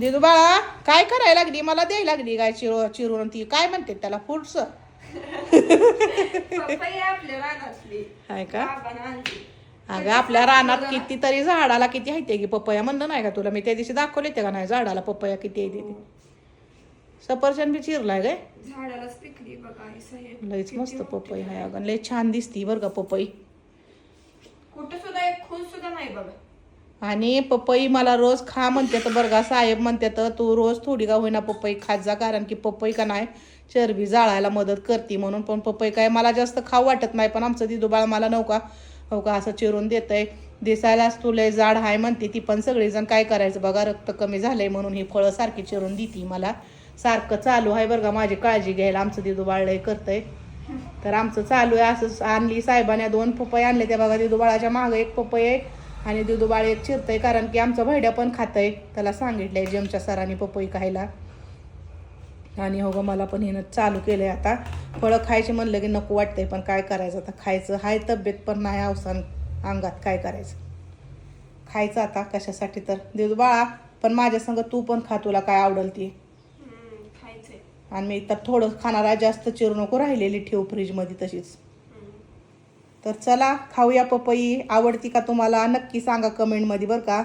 दिदू बाळा काय करायला लागली? मला द्यायला लागली काय चिरू चिरून ती काय म्हणते त्याला रानातली. आहे का? अगं आपल्या रानात कितीतरी झाडाला किती आहे की पपया? म्हणलं नाही का तुला? मी त्या दिवशी दाखवले ते का नाही? झाडाला पपया किती आहे ते. सफरचंद बी चिरलाय साहेब. लईच मस्त पपई आहे अगं. लई छान दिसती बरं का पपई. कुठं सुद्धा एक खून सुद्धा नाही बघा. आणि पपई मला रोज खा म्हणतात बरं का साहेब म्हणतात तू रोज थोडी का होईना पपई खात जा कारण की पपई का नाही चरबी जाळायला मदत करते म्हणून. पण पपई काय मला जास्त खाऊ वाटत नाही पण आमचं दिदूबाळ मला नव्हता हो का असं चिरून देतंय. दिसायलाच तुला जाड आहे म्हणते ती पण सगळेजण काय करायचं बघा रक्त कमी झालंय म्हणून ही फळं सारखी चिरून देती मला. सारखं चालू आहे बरं का माझी काळजी घ्यायला आमचं दिदूबाळ लय करतंय. तर आमचं चालू आहे असं आणली साहेबाने दोन पपई आणले त्या बघा दिदूबाळाच्या मागं एक पपई आहे आणि दिदू बाळ एक चिरतंय कारण की आमचं भैड्या पण खातंय. त्याला सांगितलंय जेमच्या सरांनी पपई खायला. आणि हो गं मला पण हिनं चालू केलंय आता. फळं खायची म्हणलं की नको वाटतंय पण काय करायचं? आता खायचं. हाय तब्येत पण नाही अवसान अंगात. काय करायचं? खायचं आता कशासाठी तर. दिदू बाळा पण माझ्या संग तू पण खा तुला काय आवडल ती आणि मी तर थोडं खाणार आहे जास्त चिरू नको राहिलेली ठेव फ्रीजमध्ये तशीच. तर चला खाऊया पपई. आवडती का तुम्हाला? नक्की सांगा कमेंटमध्ये बरं का?